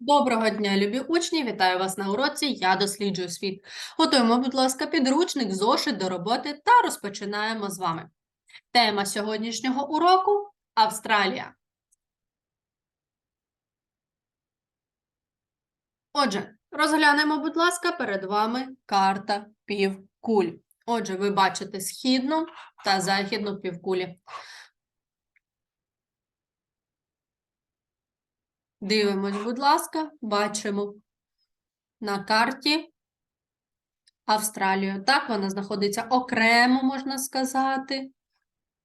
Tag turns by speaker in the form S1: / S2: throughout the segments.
S1: Доброго дня, любі учні! Вітаю вас на уроці Я досліджую світ. Готуємо, будь ласка, підручник, зошит до роботи та розпочинаємо з вами. Тема сьогоднішнього уроку Австралія. Отже, розглянемо, будь ласка, перед вами карта півкуль. Отже, ви бачите східну та західну півкулі. Дивимось, будь ласка, бачимо на карті Австралію. Так, вона знаходиться окремо, можна сказати,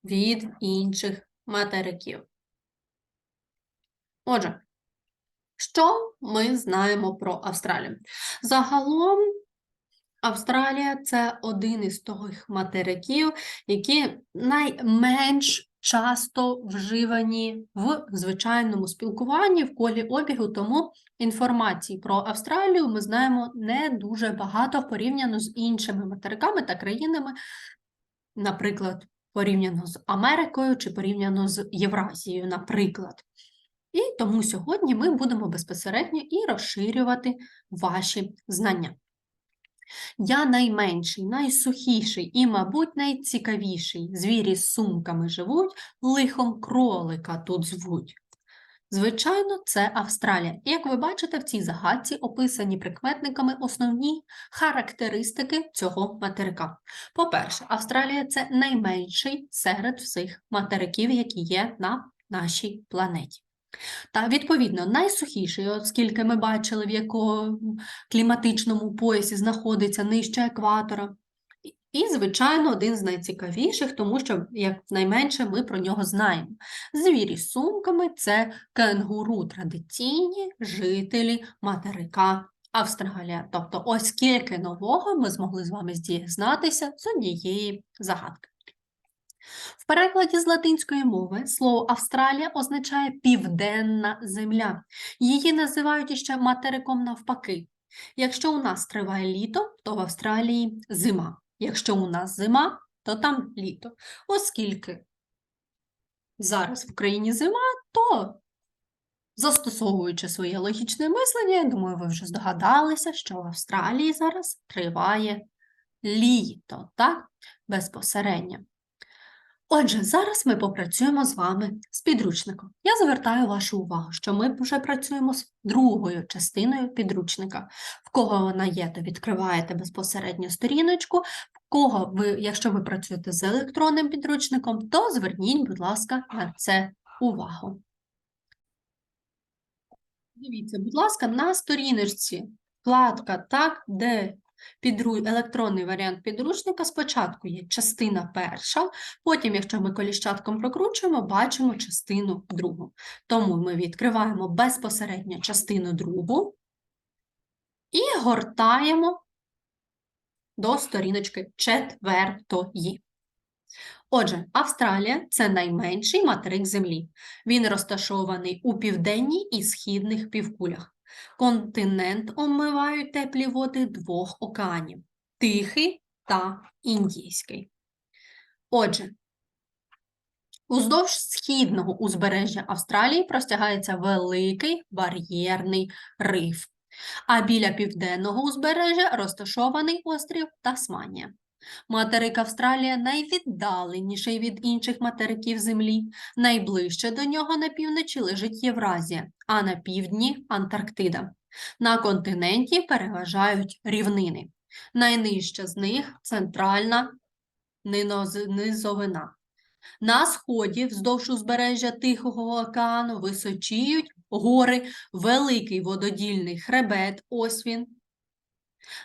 S1: від інших материків. Отже, що ми знаємо про Австралію? Загалом, Австралія це один із тих материків, які найменш часто вживані в звичайному спілкуванні в колі обігу, тому інформації про Австралію ми знаємо не дуже багато порівняно з іншими материками та країнами, наприклад, порівняно з Америкою чи порівняно з Євразією, наприклад. І тому сьогодні ми будемо безпосередньо і розширювати ваші знання. Я найменший, найсухіший і, мабуть, найцікавіший. Звірі з сумками живуть, лихом кролика тут звуть. Звичайно, це Австралія. Як ви бачите, в цій загадці описані прикметниками основні характеристики цього материка. По-перше, Австралія це найменший серед всіх материків, які є на нашій планеті. Та, відповідно, найсухіший, оскільки ми бачили, в якому кліматичному поясі знаходиться нижче екватора. І, звичайно, один з найцікавіших, тому що, як найменше, ми про нього знаємо. Звірі з сумками це кенгуру традиційні жителі материка Австралія. Тобто, ось скільки нового ми змогли з вами дізнатися з однієї загадки. В перекладі з латинської мови слово Австралія означає південна земля. Її називають іще материком навпаки. Якщо у нас триває літо, то в Австралії зима. Якщо у нас зима, то там літо. Оскільки зараз в Україні зима, то застосовуючи своє логічне мислення, я думаю, ви вже здогадалися, що в Австралії зараз триває літо, так? Безпосередньо. Отже, зараз ми попрацюємо з вами з підручником. Я звертаю вашу увагу, що ми вже працюємо з другою частиною підручника. В кого вона є, то відкриваєте безпосередньо сторіночку. В кого ви, якщо ви працюєте з електронним підручником, то зверніть, будь ласка, на це увагу. Дивіться, будь ласка, на сторіночці вкладка так, де підру... електронний варіант підручника спочатку є частина перша, потім, якщо ми коліщатком прокручуємо, бачимо частину другу. Тому ми відкриваємо безпосередньо частину другу і гортаємо до сторіночки четвертої. Отже, Австралія це найменший материк Землі. Він розташований у південній і східних півкулях. Континент омивають теплі води двох океанів Тихий та Індійський. Отже, уздовж східного узбережжя Австралії простягається великий бар'єрний риф, а біля південного узбережжя розташований острів Тасманія. Материк Австралія найвіддаленіший від інших материків Землі. Найближче до нього на півночі лежить Євразія, а на півдні Антарктида. На континенті переважають рівнини. Найнижча з них центральна низовина. На сході, вздовж узбережжя Тихого океану, височіють гори, великий вододільний хребет, ось він,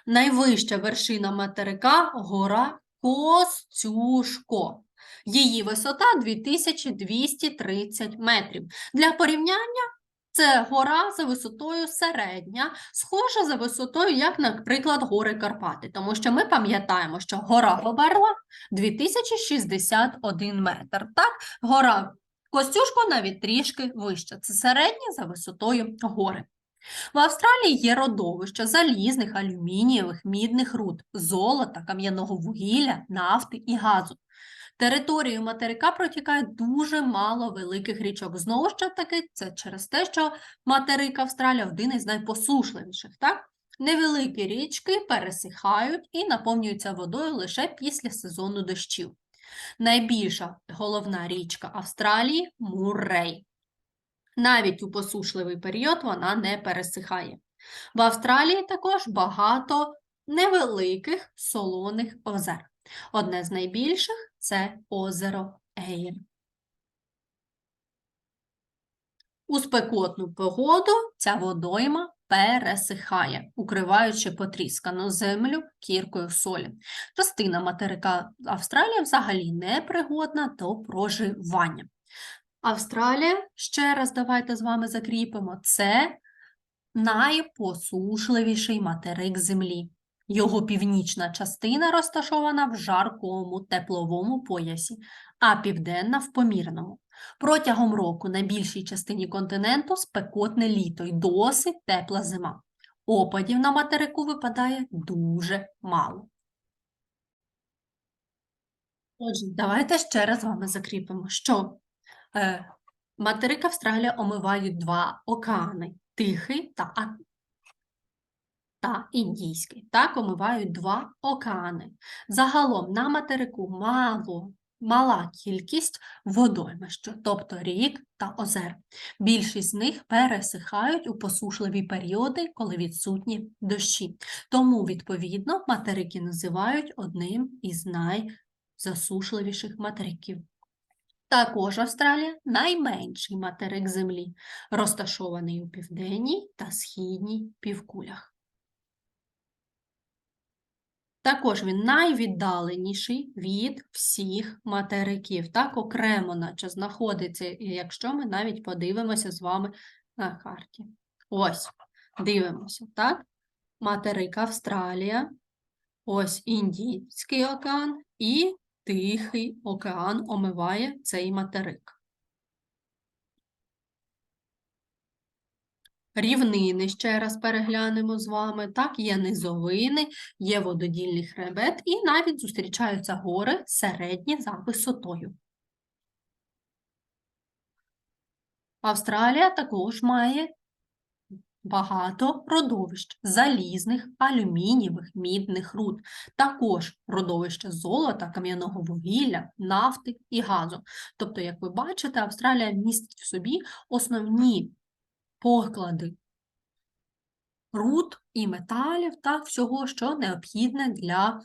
S1: Найвища вершина материка гора Костюшко. Її висота 2230 метрів. Для порівняння це гора за висотою середня, схожа за висотою, як, наприклад, гори Карпати, тому що ми пам'ятаємо, що гора Гоберла 2061 метр. Так, гора Костюшко навіть трішки вища. Це середня за висотою гори. В Австралії є родовища залізних, алюмінієвих, мідних руд, золота, кам'яного вугілля, нафти і газу. Територією материка протікає дуже мало великих річок. Знову ж таки, це через те, що материк Австралія один із найпосушливіших. Так? Невеликі річки пересихають і наповнюються водою лише після сезону дощів. Найбільша головна річка Австралії Муррей. Навіть у посушливий період вона не пересихає. В Австралії також багато невеликих солоних озер. Одне з найбільших це озеро Ейр. У спекотну погоду ця водойма пересихає, укриваючи потріскану землю кіркою солі. Частина материка Австралії взагалі не пригодна до проживання. Австралія, ще раз давайте з вами закріпимо, це найпосушливіший материк Землі. Його північна частина розташована в жаркому тепловому поясі, а південна в помірному. Протягом року на більшій частині континенту спекотне літо й досить тепла зима. Опадів на материку випадає дуже мало. Отже, давайте ще раз з вами закріпимо, що материк Австралія омивають два океани Тихий та, та Індійський. Так омивають два океани. Загалом на материку мало, мала кількість водоймищ, тобто рік та озер. Більшість з них пересихають у посушливі періоди, коли відсутні дощі. Тому, відповідно, материки називають одним із найзасушливіших материків. Також Австралія найменший материк Землі, розташований у південній та східній півкулях. Також він найвіддаленіший від всіх материків. Так, окремо, наче знаходиться, якщо ми навіть подивимося з вами на карті. Ось, дивимося, так? Материк Австралія, ось Індійський океан і Тихий океан омиває цей материк. Рівнини ще раз переглянемо з вами. Так, є низовини, є вододільний хребет і навіть зустрічаються гори середні за висотою. Австралія також має багато родовищ залізних, алюмінієвих, мідних руд, також родовища золота, кам'яного вугілля, нафти і газу. Тобто, як ви бачите, Австралія містить в собі основні поклади руд і металів та всього, що необхідне для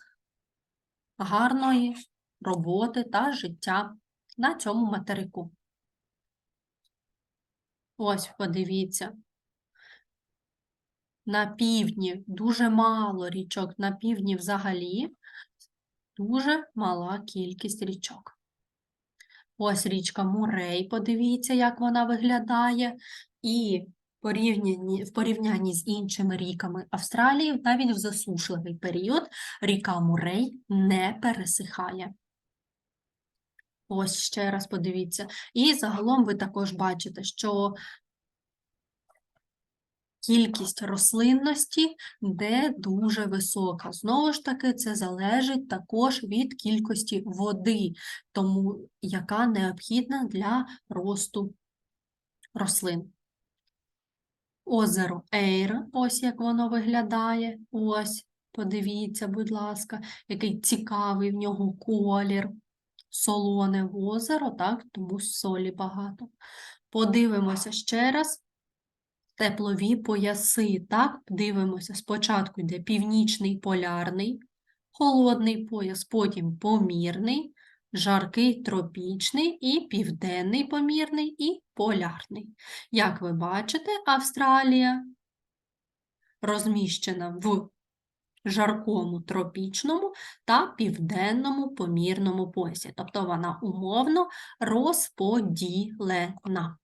S1: гарної роботи та життя на цьому материку. Ось, подивіться. На півдні дуже мало річок, на півдні взагалі дуже мала кількість річок. Ось річка Мурей, подивіться, як вона виглядає. І порівнянні, в порівнянні з іншими ріками Австралії, навіть в засушливий період ріка Мурей не пересихає. Ось ще раз подивіться. І загалом ви також бачите, що кількість рослинності де дуже висока. Знову ж таки, це залежить також від кількості води, тому яка необхідна для росту рослин. Озеро Ейра, ось як воно виглядає. Ось, подивіться, будь ласка, який цікавий в нього колір. Солоне озеро, так, тому солі багато. Подивимося ще раз теплові пояси. Так, дивимося, спочатку йде північний полярний, холодний пояс, потім помірний, жаркий тропічний і південний помірний і полярний. Як ви бачите, Австралія розміщена в жаркому тропічному та південному помірному поясі, тобто вона умовно розподілена.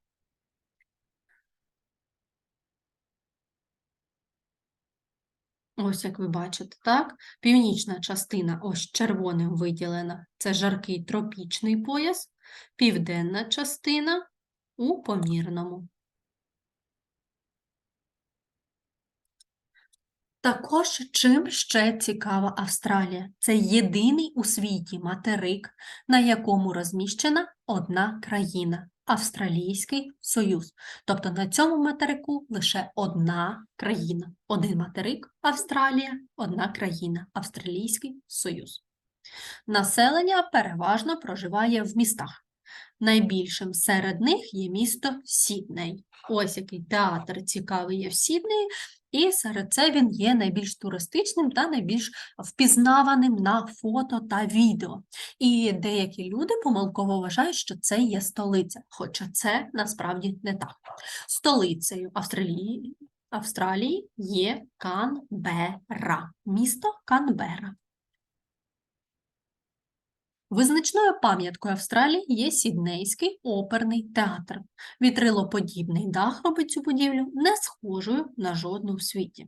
S1: Ось як ви бачите, так? Північна частина ось червоним виділена, це жаркий тропічний пояс, південна частина у помірному. Також чим ще цікава Австралія? Це єдиний у світі материк, на якому розміщена одна країна Австралійський Союз. Тобто на цьому материку лише одна країна. Один материк Австралія, одна країна Австралійський Союз. Населення переважно проживає в містах. Найбільшим серед них є місто Сідней. Ось який театр цікавий є в Сіднеї, і серед це він є найбільш туристичним та найбільш впізнаваним на фото та відео. І деякі люди помилково вважають, що це є столиця, хоча це насправді не так. Столицею Австралії, Австралії є Канбера, місто Канбера. Визначною пам'яткою Австралії є Сіднейський оперний театр. Вітрилоподібний дах робить цю будівлю не схожою на жодну в світі.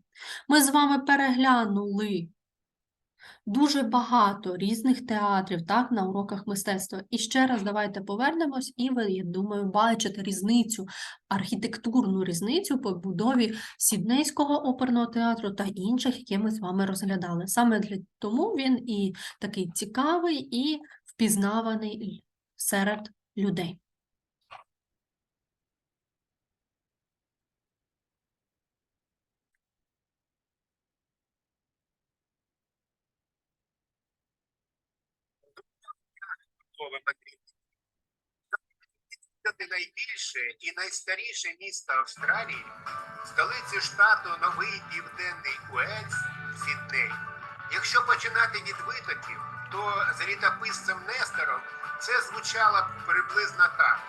S1: Ми з вами переглянули дуже багато різних театрів так, на уроках мистецтва. І ще раз давайте повернемось, і ви, я думаю, бачите різницю, архітектурну різницю по будові Сіднейського оперного театру та інших, які ми з вами розглядали. Саме для тому він і такий цікавий і впізнаваний серед людей.
S2: Потрібно. Це найбільше і найстаріше місто Австралії, столиці штату Новий Південний Уельс, Сідней. Якщо починати від витоків, то з літописцем Нестором це звучало приблизно так.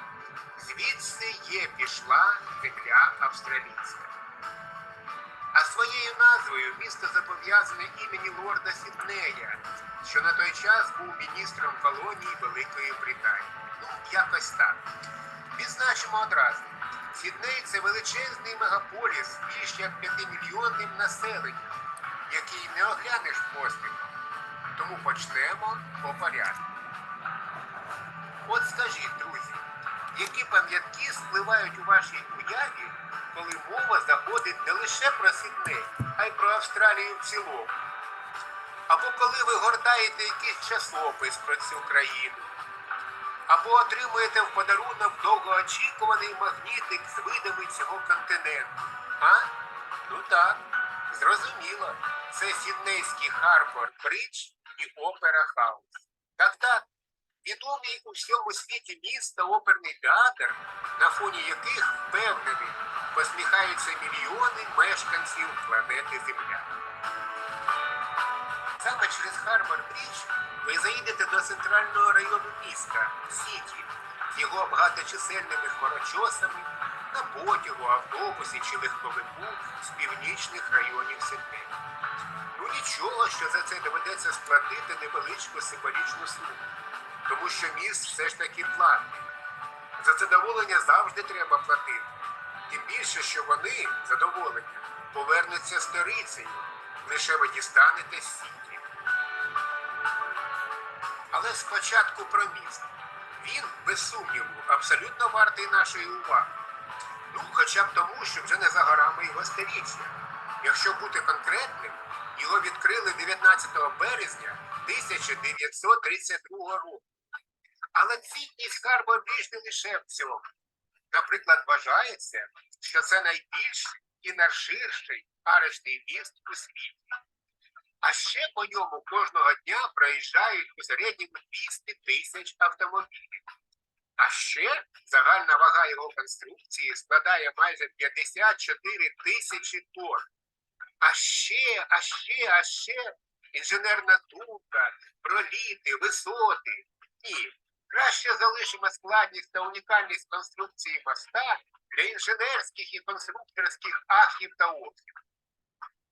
S2: Звідси є пішла земля австралійська. А своєю назвою місто зобов'язане імені лорда Сіднея, що на той час був міністром колонії Великої Британії. Ну, якось так. Відзначимо одразу. Сідней це величезний мегаполіс більш як п'ятимільйонним населенням, який не оглянеш поспіхом. Тому почнемо по порядку. От скажіть, друзі, які пам'ятки спливають у вашій уяві, коли мова заходить не лише про Сідней, а й про Австралію в цілому? Або коли ви гортаєте якийсь часопис про цю країну, або отримуєте в подарунок довгоочікуваний магнітик з видами цього континенту. А? Ну так, зрозуміло. Це Сіднейський Харбор Бридж і Опера Хаус. Так так. Відомий у всьому світі міста оперний театр, на фоні яких впевнений посміхаються мільйони мешканців планети Земля. Саме через Харбор Брідж ви заїдете до центрального району міста Сіті з його багаточисельними хмарочосами на потягу, автобусі чи легковику з північних районів Сиднею. Ну нічого, що за це доведеться сплатити невеличку символічну суму, тому що міст все ж таки платний. За задоволення завжди треба платити. Тим більше, що вони, задоволення, повернуться сторицею, лише ви дістанете сіті. Але спочатку про міст. Він, без сумніву, абсолютно вартий нашої уваги. Ну, хоча б тому, що вже не за горами його сторіччя. Якщо бути конкретним, його відкрили 19 березня 1932 року. Але цінність Харбор Брідж не лише в цьому. Наприклад, вважається, що це найбільший і найширший арештний міст у світі. А ще по ньому кожного дня проїжджають у середньому 200 тисяч автомобілів. А ще загальна вага його конструкції складає майже 54 тисячі тонн. А ще, а ще, а ще інженерна думка, проліти, висоти. Ні, краще залишимо складність та унікальність конструкції моста для інженерських і конструкторських ахів та охів.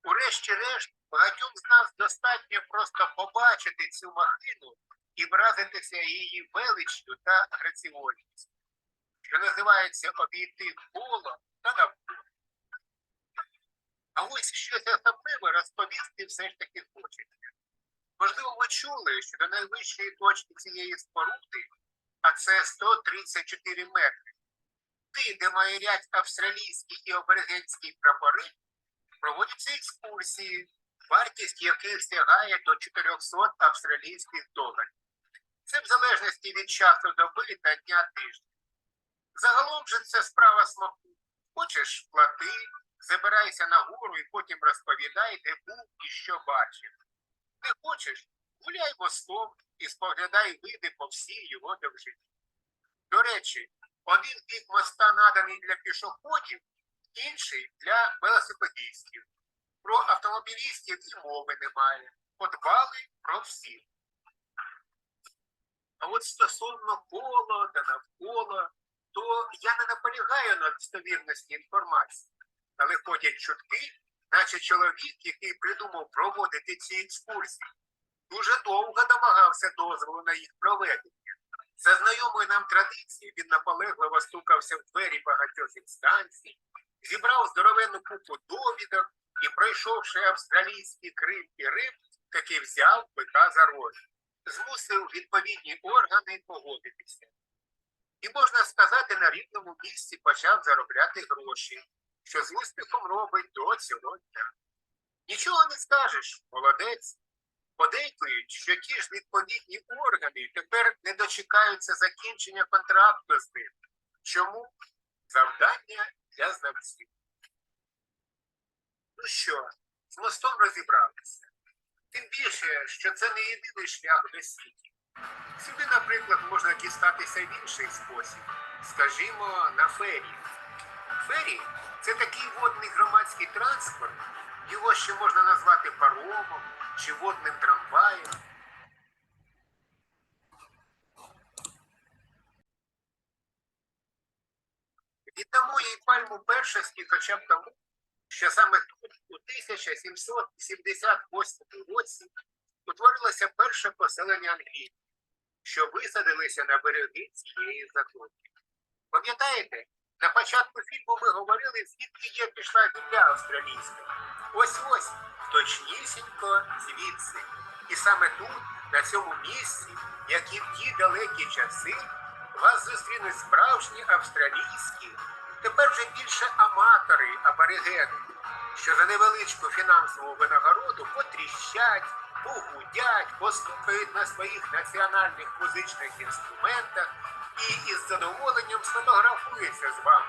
S2: Урешті-решт, багатьом з нас достатньо просто побачити цю махину і вразитися її величчю та граціозністю, що називається обійти коло та навколо. А ось щось особливе розповісти все ж таки хочеться. Можливо, ви чули, що до найвищої точки цієї споруди, а це 134 метри, ти, де маярять австралійські і аборигенські прапори, проводяться екскурсії, вартість яких сягає до 400 австралійських доларів. Це в залежності від часу доби та дня тижня. Загалом же це справа смаку. Хочеш плати, забирайся на гору і потім розповідай, де був і що бачив. Не хочеш, гуляй мостом і споглядай види по всій його довжині. До речі, один бік моста наданий для пішоходів, інший для велосипедистів. Про автомобілістів і мови немає. Подбали про всіх. А от стосовно кола та навколо, то я не наполягаю на достовірності інформації, але ходять чутки, наче чоловік, який придумав проводити ці екскурсії, дуже довго домагався дозволу на їх проведення. За знайомою нам традицією він наполегливо стукався в двері багатьох інстанцій, зібрав здоровенну купу довідок і, пройшовши австралійський Крим і Рим, таки взяв бика за рожі, змусив відповідні органи погодитися. І можна сказати, на рівному місці почав заробляти гроші, що з успіхом робить до цього дня. Нічого не скажеш, молодець. Подейкують, що ті ж відповідні органи тепер не дочекаються закінчення контракту з ним. Чому? Завдання для знавців. Ну що, з мостом розібралися. Тим більше, що це не єдиний шлях до світі. Сюди, наприклад, можна дістатися в інший спосіб, скажімо, на фері. Фері це такий водний громадський транспорт, його ще можна назвати паромом чи водним трамваєм. Віддамо їй пальму першості хоча б тому, що саме тут, у 1778 році, утворилося перше поселення англійців, що висадилися на береги цієї затоки. Пам'ятаєте, на початку фільму ми говорили, звідки є пішла земля австралійська. Ось ось, точнісінько звідси. І саме тут, на цьому місці, як і в ті далекі часи, вас зустрінуть справжні австралійські, тепер вже більше аматори аборигени, що за невеличку фінансову винагороду потріщать, погудять, постукають на своїх національних музичних інструментах і із задоволенням сфотографуються з вами.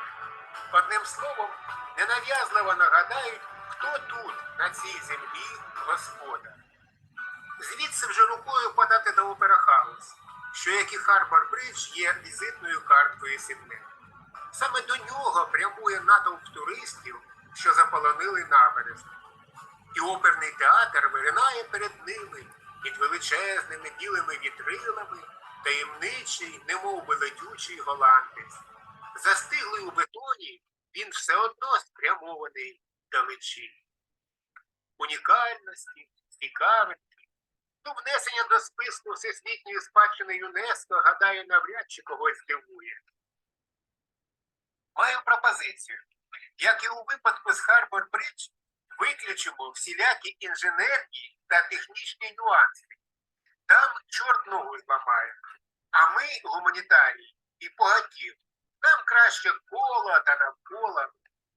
S2: Одним словом, ненав'язливо нагадають, хто тут, на цій землі, господар. Звідси вже рукою подати до Опера Хаус, що як і Харбор Бридж є візитною карткою Сіднея. Саме до нього прямує натовп туристів, що заполонили набережну. І оперний театр виринає перед ними під величезними білими вітрилами, таємничий, немов би летючий голландець. Застиглий у бетоні, він все одно спрямований далечі. Унікальності, цікавості, ну, внесення до списку Всесвітньої спадщини ЮНЕСКО, гадаю, навряд чи когось здивує. Маю пропозицію. Як і у випадку з Харбор Бридж, виключимо всілякі інженерні та технічні нюанси. Там чорт ногу зламає. А ми, гуманітарії і богатів, нам краще коло та навколо.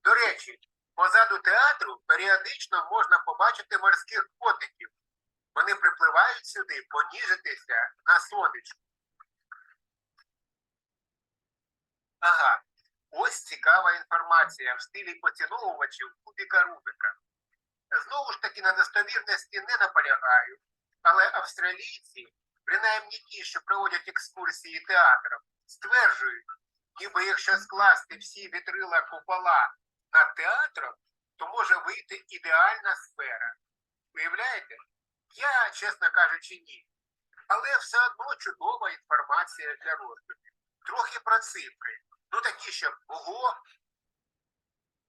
S2: До речі, позаду театру періодично можна побачити морських котиків. Вони припливають сюди поніжитися на сонечку. Ага, ось цікава інформація в стилі поціновувачів Кубіка Рубика. Знову ж таки, на достовірності не наполягаю, але австралійці, принаймні ті, що проводять екскурсії театром, стверджують, ніби якщо скласти всі вітрила купола над театром, то може вийти ідеальна сфера. Уявляєте? Я, чесно кажучи, ні. Але все одно чудова інформація для роздумів. Трохи про цифри. Ну такі, щоб ого,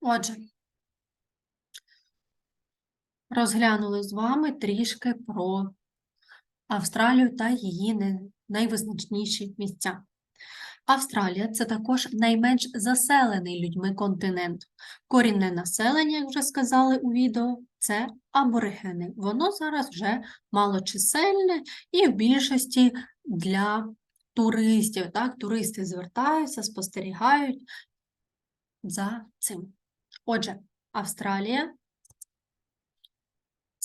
S1: Отже, розглянули з вами трішки про Австралію та її найвизначніші місця. Австралія це також найменш заселений людьми континент. Корінне населення, як вже сказали у відео, це аборигени. Воно зараз вже малочисельне і в більшості для туристів. Так? Туристи звертаються, спостерігають за цим. Отже, Австралія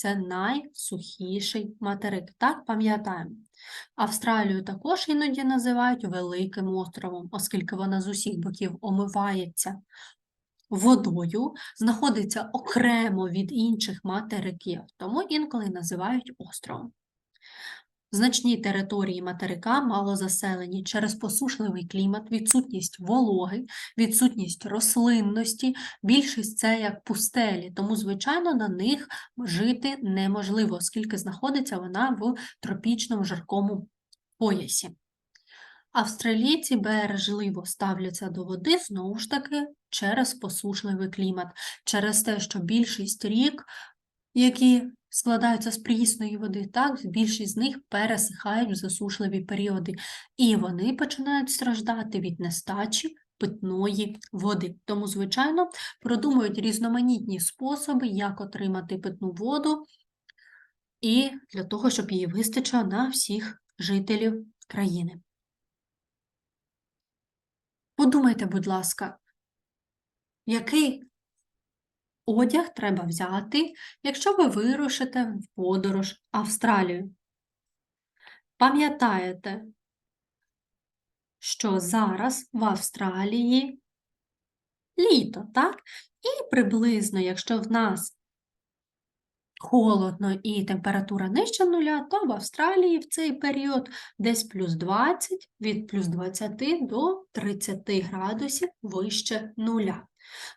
S1: це найсухіший материк. Так, пам'ятаємо. Австралію також іноді називають Великим островом, оскільки вона з усіх боків омивається водою, знаходиться окремо від інших материків, тому інколи називають островом. Значні території материка мало заселені через посушливий клімат, відсутність вологи, відсутність рослинності. Більшість це як пустелі, тому, звичайно, на них жити неможливо, оскільки знаходиться вона в тропічному жаркому поясі. Австралійці бережливо ставляться до води знову ж таки через посушливий клімат, через те, що більшість рік, які складаються з прісної води, так, більшість з них пересихають в засушливі періоди, і вони починають страждати від нестачі питної води. Тому, звичайно, продумують різноманітні способи, як отримати питну воду, і для того, щоб її вистачило на всіх жителів країни. Подумайте, будь ласка, який одяг треба взяти, якщо ви вирушите в подорож Австралію? Пам'ятаєте, що зараз в Австралії літо, так? І приблизно, якщо в нас холодно і температура нижче нуля, то в Австралії в цей період десь плюс 20, від плюс 20 до 30 градусів вище нуля.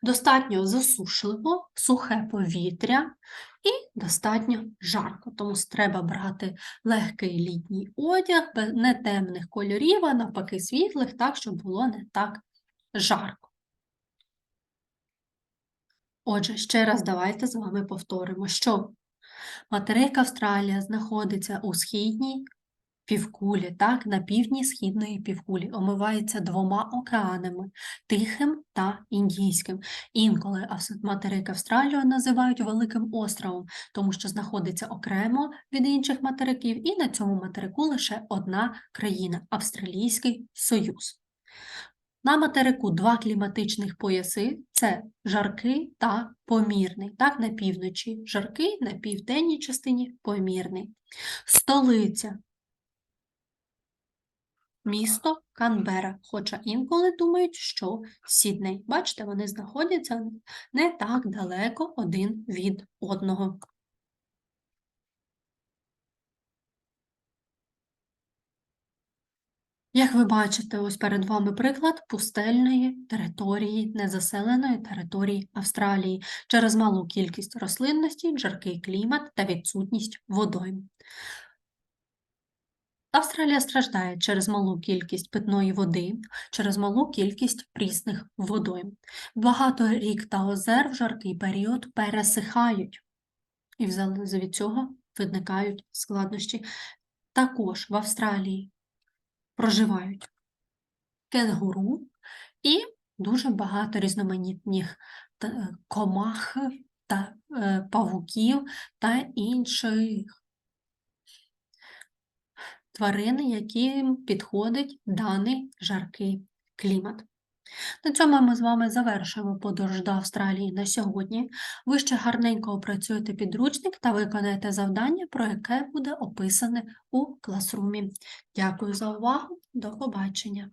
S1: Достатньо засушливо, сухе повітря і достатньо жарко, тому треба брати легкий літній одяг, не темних кольорів, а навпаки світлих, так, щоб було не так жарко. Отже, ще раз давайте з вами повторимо, що материк Австралія знаходиться у східній півкулі, так, на півдні східної півкулі, омивається двома океанами Тихим та Індійським. Інколи материк Австралію називають Великим островом, тому що знаходиться окремо від інших материків, і на цьому материку лише одна країна Австралійський Союз. На материку два кліматичних пояси це жаркий та помірний. Так, на півночі жаркий, на південній частині помірний. Столиця місто Канбера, хоча інколи думають, що Сідней. Бачите, вони знаходяться не так далеко один від одного. Як ви бачите, ось перед вами приклад пустельної території, незаселеної території Австралії через малу кількість рослинності, жаркий клімат та відсутність водойм. Австралія страждає через малу кількість питної води, через малу кількість прісних водойм. Багато рік та озер в жаркий період пересихають, і від цього виникають складнощі. Також в Австралії проживають кенгуру і дуже багато різноманітних комах та е, павуків та інших тварин, яким підходить даний жаркий клімат. На цьому ми з вами завершуємо подорож до Австралії на сьогодні. Ви ще гарненько опрацюєте підручник та виконаєте завдання, про яке буде описане у класрумі. Дякую за увагу, до побачення!